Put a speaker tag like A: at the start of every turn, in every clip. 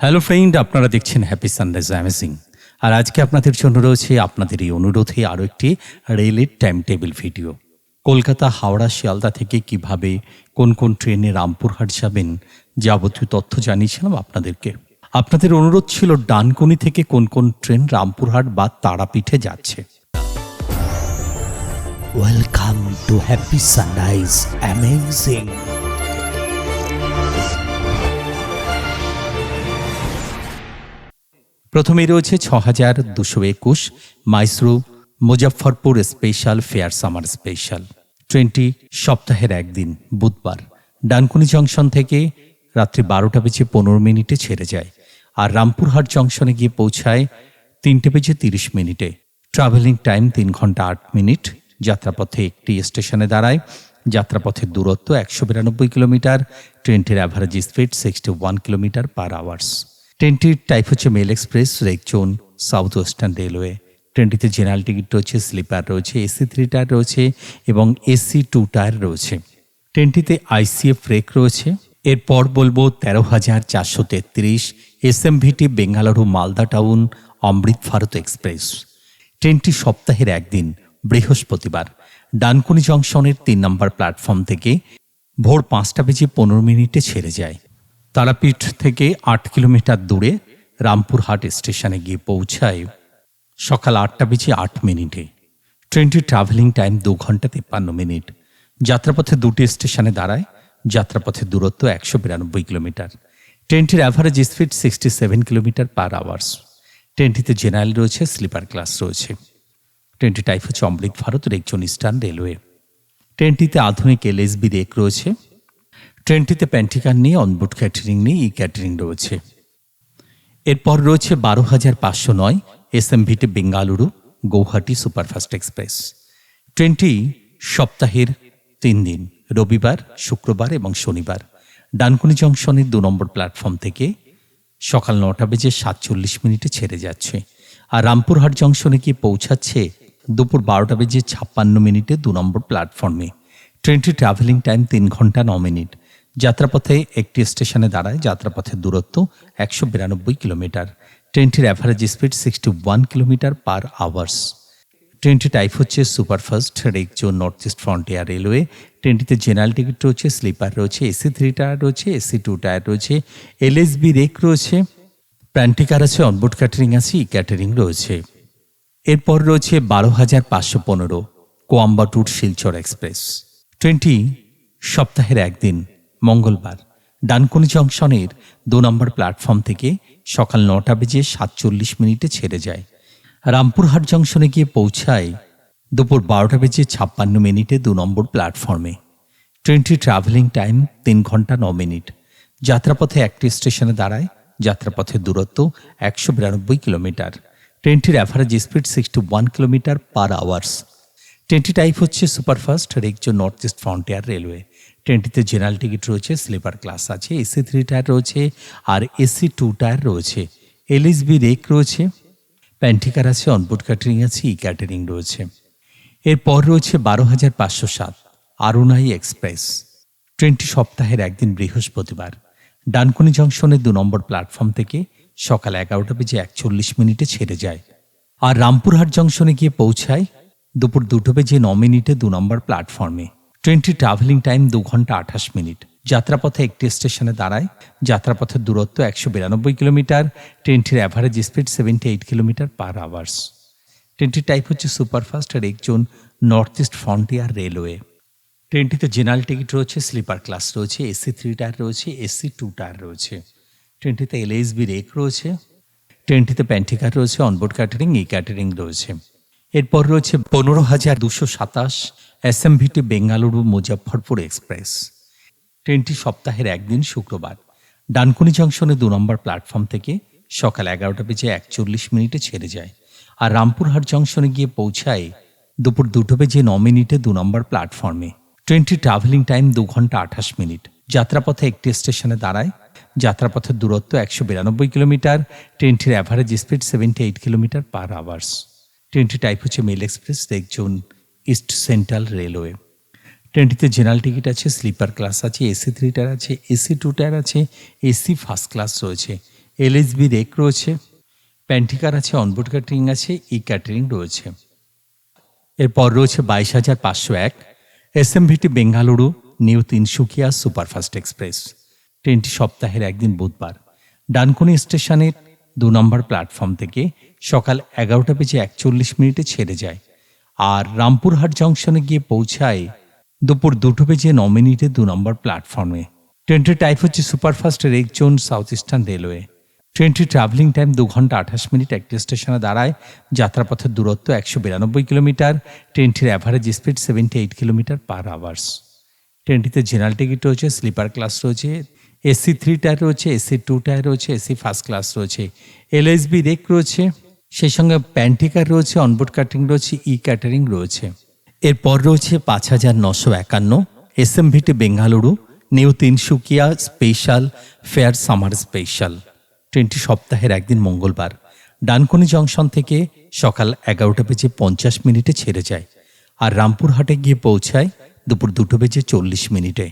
A: Hello friend আপনারা দেখছেন happy sunrise amazing আর আজকে আপনাদের জন্য রয়েছে আপনাদের এই অনুরোধে আরও একটি রেলের time table video Kolkata, Howrah, Sealdah থেকে কীভাবে, কোন কোন ট্রেনে রামপুরহাট যাবেন, যাবতীয় তথ্য জানিয়েছিলাম আপনাদেরকে। আপনাদের অনুরোধ ছিল ডানকুনি থেকে কোন কোন ট্রেন রামপুরহাট বা তারাপীঠে যাচ্ছে।
B: Welcome to happy sunrise amazing
A: প্রথমেই রয়েছে ছ হাজার দুশো একুশ Mysuru Muzaffarpur special fare summer special. ট্রেনটি সপ্তাহের একদিন, বুধবার। ডানকুনি জংশন থেকে রাত্রি বারোটা বেজে পনেরো মিনিটে ছেড়ে যায় আর রামপুরহাট জংশনে গিয়ে পৌঁছায় তিনটে বেজে তিরিশ মিনিটে। ট্রাভেলিং টাইম তিন ঘণ্টা আট মিনিট। যাত্রাপথে একটি স্টেশনে দাঁড়ায়। যাত্রাপথের দূরত্ব একশো বিরানব্বই কিলোমিটার। ট্রেনটির average speed sixty one kilometre per hours ট্রেনটির টাইপ হচ্ছে mail express, rake zone South Western Railway ট্রেনটিতে general ticket রয়েছে স্লিপার রয়েছে এসি থ্রি টায়ার রয়েছে এবং এসি টু টায়ার রয়েছে। ট্রেনটিতে আইসিএফ রেক রয়েছে। এরপর বলব তেরো হাজার চারশো তেত্রিশ SMVT Bengaluru Malda town, Amrit Bharat express. ট্রেনটি সপ্তাহের একদিন, বৃহস্পতিবার। ডানকুনি জংশনের তিন নম্বর প্ল্যাটফর্ম থেকে ভোর পাঁচটা বেজে পনেরো মিনিটে ছেড়ে যায়। তারাপীঠ থেকে আট কিলোমিটার দূরে রামপুরহাট স্টেশনে গিয়ে পৌঁছায় সকাল আটটা বেজে আট মিনিটে। ট্রেনটির ট্রাভেলিং টাইম দু ঘণ্টা তিপ্পান্ন মিনিট। যাত্রাপথে দুটি স্টেশনে দাঁড়ায় যাত্রাপথের দূরত্ব একশো বিরানব্বই কিলোমিটার। ট্রেনটির average speed sixty seven kilometre per hours ট্রেনটিতে general রয়েছে স্লিপার ক্লাস রয়েছে। ট্রেনটি টাইপ হচ্ছে অমৃত ভারতের একজন ইস্টার্ন রেলওয়ে ট্রেনটিতে আধুনিক এলএসবি রেক রয়েছে। ট্রেনটিতে প্যান্টিকার নিয়ে অনবোর্ড ক্যাটারিং নিয়ে ই ক্যাটারিং রয়েছে। এরপর রয়েছে বারো হাজার পাঁচশো নয় SMVT Bengaluru Guwahati superfast express. ট্রেনটি সপ্তাহের তিন দিন, রবিবার, শুক্রবার এবং শনিবার। ডানকুনি জংশনের দু নম্বর প্ল্যাটফর্ম থেকে সকাল নটা বেজে সাতচল্লিশ মিনিটে ছেড়ে যাচ্ছে আর রামপুরহাট জংশনে গিয়ে পৌঁছাচ্ছে দুপুর বারোটা বেজে ছাপ্পান্ন মিনিটে দু নম্বর প্ল্যাটফর্মে। ট্রেনটি ট্রাভেলিং টাইম তিন ঘণ্টা ন মিনিট। যাত্রাপথে একটি স্টেশনে দাঁড়ায়। যাত্রাপথের দূরত্ব একশো বিরানব্বই কিলোমিটার। ট্রেনটির average speed sixty one kilometre per hours ট্রেনটি টাইপ হচ্ছে superfast rake zone north east frontier railway ট্রেনটিতে general ticket রয়েছে স্লিপার রয়েছে এসি থ্রি টায়ার রয়েছে এসি টু টায়ার রয়েছে এলএসবি রেক রয়েছে। প্যান্টিকার আছে? অনবোর্ড ক্যাটারিং আছে, ই ক্যাটারিং রয়েছে। এরপর রয়েছে বারো হাজার পাঁচশো পনেরো, কোয়াম্বাটুর শিলচর এক্সপ্রেস। ট্রেনটি সপ্তাহের একদিন। মঙ্গলবার, ডানকুনি জংশনের দু নম্বর প্ল্যাটফর্ম থেকে সকাল নটা বেজে সাতচল্লিশ মিনিটে ছেড়ে যায়। রামপুরহাট জংশনে গিয়ে পৌঁছায় দুপুর বারোটা বেজে ছাপ্পান্ন মিনিটে দু নম্বর প্ল্যাটফর্মে। ট্রেনটি ট্রাভেলিং টাইম তিন ঘণ্টা ন মিনিট। যাত্রাপথে একটি স্টেশনে দাঁড়ায় যাত্রাপথের দূরত্ব একশো বিরানব্বই কিলোমিটার। ট্রেনটির average speed sixty one kilometre per hours ট্রেনটি টাইপ হচ্ছে superfast rake zone north east frontier railway. ট্রেনটিতে general ticket রয়েছে, স্লিপার ক্লাস আছে, এসি থ্রি টায়ার রয়েছে আর এসি টু টায়ার রয়েছে। এলএসবি রেক রয়েছে প্যান্টিকার আছে অনবোর্ড ক্যাটারিং আছে ই ক্যাটারিং রয়েছে। এরপর রয়েছে বারো হাজার পাঁচশো সাত আরুনাই এক্সপ্রেস ট্রেনটি সপ্তাহের একদিন বৃহস্পতিবার। ডানকুনি জংশনের দু নম্বর প্ল্যাটফর্ম থেকে সকাল এগারোটা বেজে একচল্লিশ মিনিটে ছেড়ে যায়। আর রামপুরহাট জংশনে গিয়ে পৌঁছায় দুপুর দুটো বেজে ন মিনিটে দু নম্বর প্ল্যাটফর্মে ট্রেনটি ট্রাভেলিং টাইম দু ঘণ্টা আঠাশ মিনিট। যাত্রাপথে একটি স্টেশনে দাঁড়ায়। যাত্রাপথের দূরত্ব একশো বিরানব্বই কিলোমিটার। ট্রেনটির average speed seventy eight kilometre per hours ট্রেনটির টাইপ হচ্ছে সুপারফাস্ট আর একজন নর্থ ইস্ট ফ্রন্টিয়ার রেলওয়ে ট্রেনটিতে জেনারেল টিকিট রয়েছে স্লিপার ক্লাস রয়েছে এসি থ্রি টায়ার রয়েছে এসি টু টায়ার রয়েছে। ট্রেনটিতে এলএসবি রেক রয়েছে। ট্রেনটিতে প্যান্টিকার রয়েছে অনবোর্ড ক্যাটারিং ই ক্যাটারিং রয়েছে। এরপর রয়েছে পনেরো হাজার দুশো সাতাশ এসএমভিটি বেঙ্গালুরু মুজফ্ফরপুর এক্সপ্রেস ট্রেনটি সপ্তাহের একদিন শুক্রবার। ডানকুনি জংশনে দু নম্বর প্ল্যাটফর্ম থেকে সকাল এগারোটা বেজে একচল্লিশ মিনিটে ছেড়ে যায় আর রামপুরহাট জংশনে গিয়ে পৌঁছায় দুপুর দুটো বেজে ন মিনিটে দু নম্বর প্ল্যাটফর্মে ট্রেনটি ট্রাভেলিং টাইম দু ঘণ্টা আঠাশ মিনিট। যাত্রাপথে একটি স্টেশনে দাঁড়ায়। যাত্রাপথের দূরত্ব একশো বিরানব্বই কিলোমিটার। ট্রেনটির average speed seventy eight kilometre per hours ট্রেনটি টাইপ হচ্ছে mail express rake zone east central railway. ট্রেনটিতে general ticket আছে, স্লিপার ক্লাস আছে, এসি থ্রি টায়ার আছে, এসি টু টায়ার আছে, এসি ফার্স্ট ক্লাস রয়েছে, এলএসবি রেক রয়েছে pantry car আছে, onboard catering আছে, ই ক্যাটারিং রয়েছে। এরপর রয়েছে বাইশ হাজার পাঁচশো এক, SMVT Bengaluru, New Tinsukia superfast express. ট্রেনটি সপ্তাহের একদিন বুধবার। ডানকুনি স্টেশনের দু নম্বর প্ল্যাটফর্ম থেকে সকাল এগারোটা বেজে একচল্লিশ মিনিটে ছেড়ে যায়। আর রামপুরহাট জংশনে গিয়ে পৌঁছায় দুপুর দুটো বেজে ন মিনিটে দু নম্বর প্ল্যাটফর্মে ট্রেনটির টাইপ হচ্ছে সুপারফাস্টের rake zone South Eastern Railway ট্রেনটির ট্রাভেলিং টাইম দু ঘণ্টা আঠাশ মিনিট একটি স্টেশনে দাঁড়ায়। যাত্রাপথের দূরত্ব একশো বিরানব্বই কিলোমিটার। ট্রেনটির average speed seventy eight kilometre per hours ট্রেনটিতে general ticket রয়েছে স্লিপার ক্লাস রয়েছে এসি থ্রি টায়ার রয়েছে এসি টু টায়ার রয়েছে এসি ফার্স্ট ক্লাস রয়েছে। এলএসবি রেক রয়েছে। সেই সঙ্গে প্যান্টিকার রয়েছে, অনবোর্ড কাটিং রয়েছে ই ক্যাটারিং রয়েছে। এরপর রয়েছে পাঁচ হাজার নশো একান্ন SMVT Bengaluru, New Tinsukia special, fare summer special. ট্রেনটি সপ্তাহের একদিন মঙ্গলবার। ডানকুনি জংশন থেকে সকাল এগারোটা বেজে পঞ্চাশ মিনিটে ছেড়ে যায় আর রামপুরহাটে গিয়ে পৌঁছায় দুপুর দুটো বেজে চল্লিশ মিনিটে।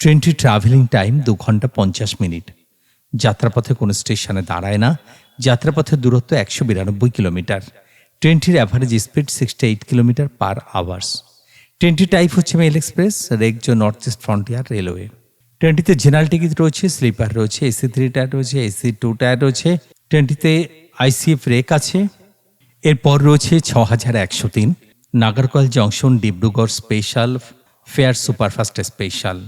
A: ট্রেনটির ট্রাভেলিং টাইম দু ঘণ্টা পঞ্চাশ মিনিট। যাত্রাপথে কোনো স্টেশনে দাঁড়ায় না যাত্রাপথের দূরত্ব একশো বিরানব্বই কিলোমিটার। ট্রেনটির average speed sixty eight kilometre per hours ট্রেনটির টাইপ হচ্ছে mail express, rake zone North East Frontier Railway. ট্রেনটিতে general ticket রয়েছে, স্লিপার রয়েছে, এসি থ্রি টায়ার রয়েছে, এসি টু টায়ার রয়েছে। ট্রেনটিতে আইসিএফ রেক আছে। এরপর রয়েছে ছ হাজার একশো তিন Nagercoil junction Dibrugarh special fare superfast special.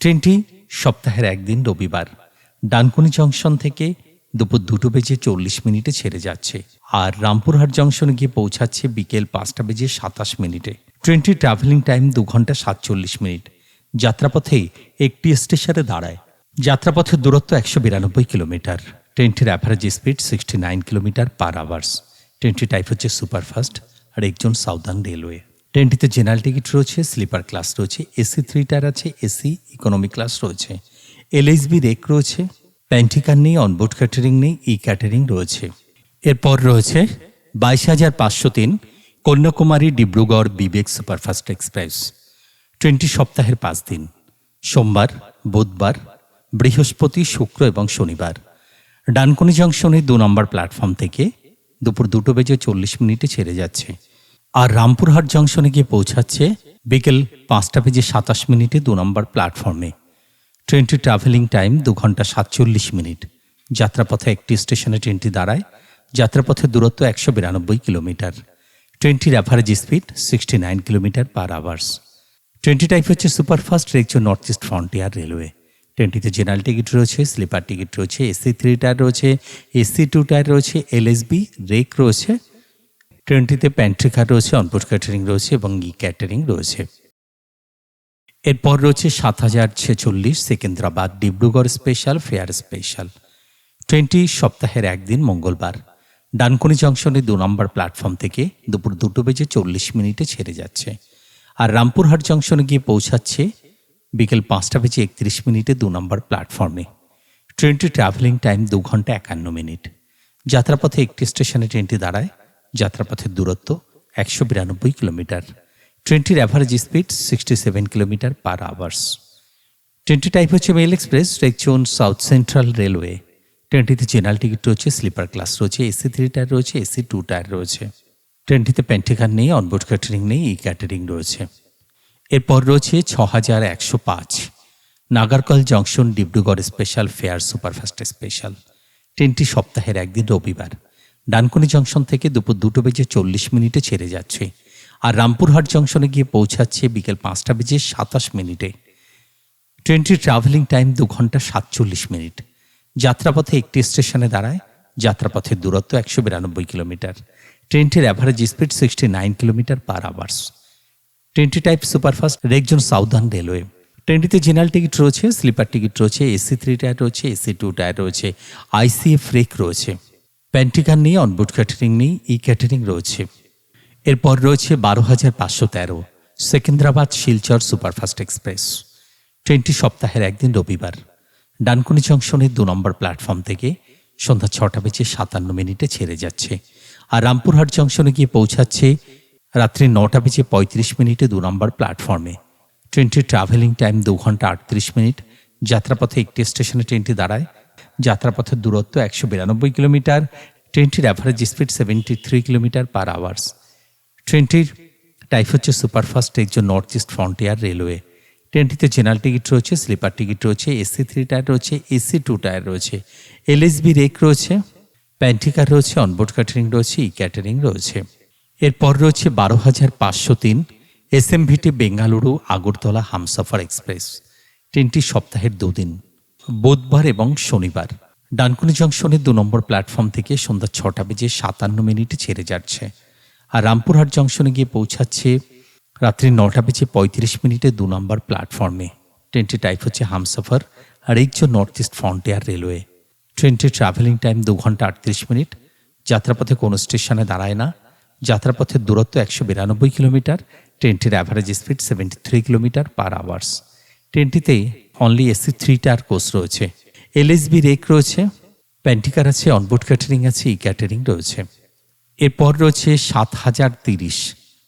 A: ট্রেনটি সপ্তাহের একদিন রবিবার। ডানকুনি জংশন থেকে দুপুর দুটো বেজে চল্লিশ মিনিটে ছেড়ে যাচ্ছে আর রামপুরহাট জংশনে গিয়ে পৌঁছাচ্ছে বিকেল পাঁচটা বেজে সাতাশ মিনিটে। ট্রেনটির ট্রাভেলিং টাইম দু ঘণ্টা সাতচল্লিশ মিনিট। যাত্রাপথেই একটি স্টেশনে দাঁড়ায়। যাত্রাপথের দূরত্ব একশো বিরানব্বই কিলোমিটার। ট্রেনটির average speed sixty nine kilometre per hours ট্রেনটি টাইপ হচ্ছে সুপারফাস্ট আর একজন সাউদার্ন রেলওয়ে ট্রেনটিতে জেনারেল টিকিট রয়েছে স্লিপার ক্লাস রয়েছে এসি থ্রি টায়ার আছে এসি ইকোনমি ক্লাস রয়েছে। এলএসবি রেক রয়েছে। প্যান্টিকার নেই অনবোর্ড ক্যাটারিং নেই ই ক্যাটারিং রয়েছে। এরপর রয়েছে বাইশ হাজার পাঁচশো তিন কন্যাকুমারী ডিব্রুগড় বিবেক সুপারফাস্ট এক্সপ্রেস। ট্রেনটি সপ্তাহের পাঁচ দিন, সোমবার, বুধবার, বৃহস্পতি, শুক্র এবং শনিবার। ডানকুনি জংশনে দু নম্বর প্ল্যাটফর্ম থেকে দুপুর দুটো বেজে চল্লিশ মিনিটে ছেড়ে যাচ্ছে। আর রামপুরহাট জংশনে গিয়ে পৌঁছাচ্ছে বিকেল পাঁচটা বেজে সাতাশ মিনিটে দু নম্বর প্ল্যাটফর্মে। ট্রেনটির ট্রাভেলিং টাইম দু ঘণ্টা সাতচল্লিশ মিনিট। যাত্রাপথে একটি স্টেশনে ট্রেনটি দাঁড়ায়, যাত্রাপথের দূরত্ব একশো বিরানব্বই কিলোমিটার। ট্রেনটির average speed sixty nine kilometre per hours ট্রেনটি টাইপ হচ্ছে superfast rake zone north east frontier railway ট্রেনটিতে general ticket রয়েছে স্লিপার টিকিট রয়েছে এসি থ্রি টায়ার রয়েছে এসি টু টায়ার রয়েছে এলএসবি রেক রয়েছে। ট্রেনটিতে প্যান্ট্রি কার রয়েছে অনপুট ক্যাটারিং রয়েছে এবং ই ক্যাটারিং রয়েছে। এরপর রয়েছে সাত হাজার ছেচল্লিশ Secunderabad Dibrugarh special, fare special. ট্রেনটি সপ্তাহের একদিন মঙ্গলবার। ডানকুনি জংশনে দু নম্বর প্ল্যাটফর্ম থেকে দুপুর দুটো বেজে চল্লিশ মিনিটে ছেড়ে যাচ্ছে। আর রামপুরহাট জংশনে গিয়ে পৌঁছাচ্ছে বিকেল পাঁচটা বেজে একত্রিশ মিনিটে দু নম্বর প্ল্যাটফর্মে। ট্রেনটি ট্রাভেলিং টাইম দু ঘণ্টা একান্ন মিনিট। যাত্রাপথে একটি স্টেশনে ট্রেনটি দাঁড়ায়। যাত্রাপথের দূরত্ব একশো বিরানব্বই কিলোমিটার। ট্রেনটির average speed sixty seven kilometre per hours ট্রেনটি টাইপ হচ্ছে mail express rake zone south central railway ট্রেনটিতে general ticket রয়েছে স্লিপার ক্লাস রয়েছে এসি থ্রি টায়ার রয়েছে এসি টু টায়ার রয়েছে. ট্রেনটিতে প্যান্টিকার নেই অনবোর্ড ক্যাটারিং নেই ই ক্যাটারিং রয়েছে. এরপর রয়েছে ছ হাজার একশো পাঁচ। Nagercoil junction Dibrugarh special fare superfast special ট্রেনটি সপ্তাহের একদিন রবিবার। ডানকুনি জংশন থেকে দুপুর দুটো বেজে চল্লিশ মিনিটে ছেড়ে যাচ্ছে। আর রামপুরহাট জংশনে গিয়ে পৌঁছাচ্ছে বিকেল পাঁচটা বেজে সাতাশ মিনিটে। ট্রেনটির ট্রাভেলিং টাইম দু ঘণ্টা সাতচল্লিশ মিনিট। যাত্রাপথে একটি স্টেশনে দাঁড়ায়, যাত্রাপথের দূরত্ব একশো বিরানব্বই কিলোমিটার। ট্রেনটির average speed sixty nine kilometre per hours ট্রেনটি type superfast rake zone southern railway ট্রেনটিতে general ticket রয়েছে স্লিপার টিকিট রয়েছে এসি থ্রি টায়ার রয়েছে এসি টু টায়ার রয়েছে আইসিএফ রেক রয়েছে। প্যান্টিকার নেই অনবোর্ড ক্যাটারিং নেই ই ক্যাটারিং রয়েছে। এরপর রয়েছে বারো হাজার পাঁচশো তেরো, সেকেন্দ্রাবাদ শিলচর সুপারফাস্ট এক্সপ্রেস। ট্রেনটি সপ্তাহের একদিন রবিবার। ডানকুনি জংশনের দু নম্বর প্ল্যাটফর্ম থেকে সন্ধ্যা ছটা বেজে সাতান্ন মিনিটে ছেড়ে যাচ্ছে আর রামপুরহাট জংশনে গিয়ে পৌঁছাচ্ছে রাত্রি নটা বেজে পঁয়ত্রিশ মিনিটে দু নম্বর প্ল্যাটফর্মে। ট্রেনটির ট্রাভেলিং টাইম দু ঘণ্টা আটত্রিশ মিনিট। যাত্রাপথে একটি স্টেশনে ট্রেনটি দাঁড়ায়। যাত্রাপথের দূরত্ব একশো বিরানব্বই কিলোমিটার। ট্রেনটির average speed seventy three kilometre per hours ট্রেনটির টাইপ হচ্ছে সুপারফাস্ট একজন নর্থ ইস্ট ফ্রন্টিয়ার রেলওয়ে। ট্রেনটিতে জেনারেল টিকিট রয়েছে, স্লিপার টিকিট রয়েছে, এসি থ্রি টায়ার রয়েছে, এসি টু টায়ার রয়েছে, এলএসবি রেক রয়েছে প্যান্টিকার রয়েছে, অনবোর্ড ক্যাটারিং রয়েছে, ই ক্যাটারিং রয়েছে। এরপর রয়েছে বারো হাজার পাঁচশো তিন এসএমভিটি বেঙ্গালুরু আগরতলা হামসফর এক্সপ্রেস। ট্রেনটি সপ্তাহের দুদিন, বুধবার এবং শনিবার। ডানকুনি জংশনের দু নম্বর প্ল্যাটফর্ম থেকে সন্ধ্যা ছটা বেজে সাতান্ন মিনিটে ছেড়ে যাচ্ছে। আর রামপুরহাট জংশনে গিয়ে পৌঁছাচ্ছে রাত্রি নটা বেজে পঁয়ত্রিশ মিনিটে দু নম্বর প্ল্যাটফর্মে। ট্রেনটি টাইপ হচ্ছে হামসফর আর একজন নর্থ ইস্ট ফ্রন্টিয়ার রেলওয়ে ট্রেনটির ট্রাভেলিং টাইম দু ঘণ্টা আটত্রিশ মিনিট। যাত্রাপথে কোনো স্টেশনে দাঁড়ায় না। যাত্রাপথের দূরত্ব একশো বিরানব্বই কিলোমিটার। ট্রেনটির average speed seventy three kilometre per hours ট্রেনটিতে only AC three tier coaches রয়েছে। এলএসবি রেক রয়েছে। প্যান্টিকার আছে অনবোর্ড ক্যাটারিং আছে ই ক্যাটারিং রয়েছে। এরপর রয়েছে সাত হাজার তিরিশ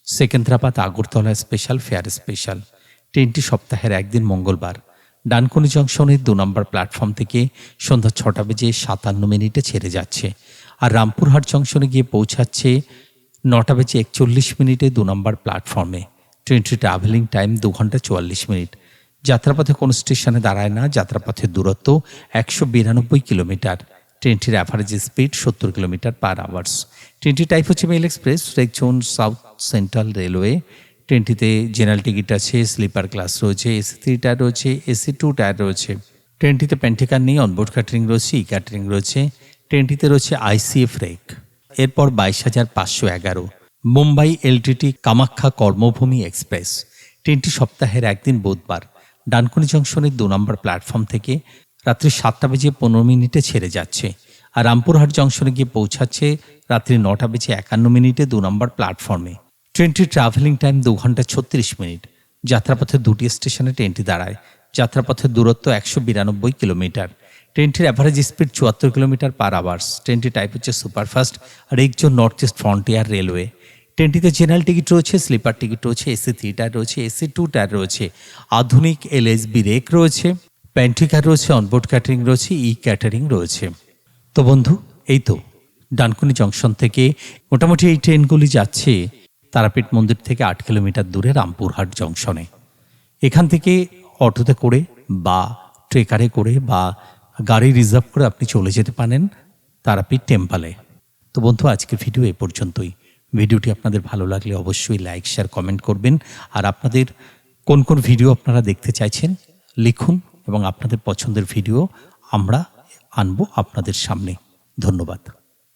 A: Secunderabad Agartala special fare special ট্রেনটি সপ্তাহের একদিন মঙ্গলবার। ডানকুনি জংশনের দু নম্বর প্ল্যাটফর্ম থেকে সন্ধ্যা ছটা বেজে সাতান্ন মিনিটে ছেড়ে যাচ্ছে। আর রামপুরহাট জংশনে গিয়ে পৌঁছাচ্ছে নটা বেজে একচল্লিশ মিনিটে দু নম্বর প্ল্যাটফর্মে ট্রেনটি ট্রাভেলিং টাইম দু ঘণ্টা চুয়াল্লিশ মিনিট। যাত্রাপথে কোনো স্টেশনে দাঁড়ায় না, যাত্রাপথের দূরত্ব একশো বিরানব্বই কিলোমিটার। ট্রেনটির অ্যাভারেজ স্পিড সত্তর কিলোমিটার পার আওয়ার্স ট্রেনটির টাইপ হচ্ছে mail express rake zone south central railway ট্রেনটিতে general ticket আছে স্লিপার ক্লাস রয়েছে এসি থ্রি টায়ার রয়েছে এসি টু টায়ার রয়েছে. ট্রেনটিতে প্যান্টিকার নেই অনবোর্ড ক্যাটারিং রয়েছে ই ক্যাটারিং রয়েছে ট্রেনটিতে রয়েছে আইসিএফ রেক এরপর বাইশ হাজার পাঁচশো এগারো। মুম্বাই এলটিটি কামাখ্যা কর্মভূমি এক্সপ্রেস ট্রেনটি সপ্তাহের একদিন বুধবার। ডানকুনি জংশনের দু নম্বর প্ল্যাটফর্ম থেকে রাত্রি সাতটা বেজে পনেরো মিনিটে ছেড়ে যাচ্ছে আর রামপুরহাট জংশনে গিয়ে পৌঁছাচ্ছে রাত্রি নটা বেজে একান্ন মিনিটে দু নম্বর প্ল্যাটফর্মে। ট্রেনটির ট্রাভেলিং টাইম দু ঘণ্টা ছত্রিশ মিনিট। যাত্রাপথে দুটি স্টেশনে ট্রেনটি দাঁড়ায়। যাত্রাপথের দূরত্ব একশো বিরানব্বই কিলোমিটার। ট্রেনটির অ্যাভারেজ স্পিড চুয়াত্তর কিলোমিটার পার আওয়ার্স ট্রেনটি টাইপ হচ্ছে সুপারফাস্ট আর একজন নর্থ ইস্ট ফ্রন্টিয়ার রেলওয়ে ট্রেনটিতে জেনারেল টিকিট রয়েছে স্লিপার টিকিট রয়েছে এসি থ্রি টায়ার রয়েছে এসি টু টায়ার রয়েছে। আধুনিক এলএসবি রেক রয়েছে। প্যান্টিকার রয়েছে, অনবোর্ড ক্যাটারিং রয়েছে, ই ক্যাটারিং রয়েছে। তো বন্ধু, এই তো, ডানকুনি জংশন থেকে মোটামুটি এই ট্রেনগুলি যাচ্ছে তারাপীঠ মন্দির থেকে আট কিলোমিটার দূরে রামপুরহাট জংশনে। এখান থেকে অটোতে করে বা ট্রেকারে করে বা গাড়ি রিজার্ভ করে আপনি চলে যেতে পারেন তারাপীঠ টেম্পালে। তো বন্ধু, আজকের ভিডিও এ পর্যন্তই। ভিডিওটি আপনাদের ভালো লাগলে অবশ্যই লাইক, শেয়ার, কমেন্ট করবেন। আর আপনাদের কোন কোন ভিডিও আপনারা দেখতে চাইছেন, লিখুন। এবং আপনাদের পছন্দের ভিডিও আমরা আনব আপনাদের সামনে। ধন্যবাদ।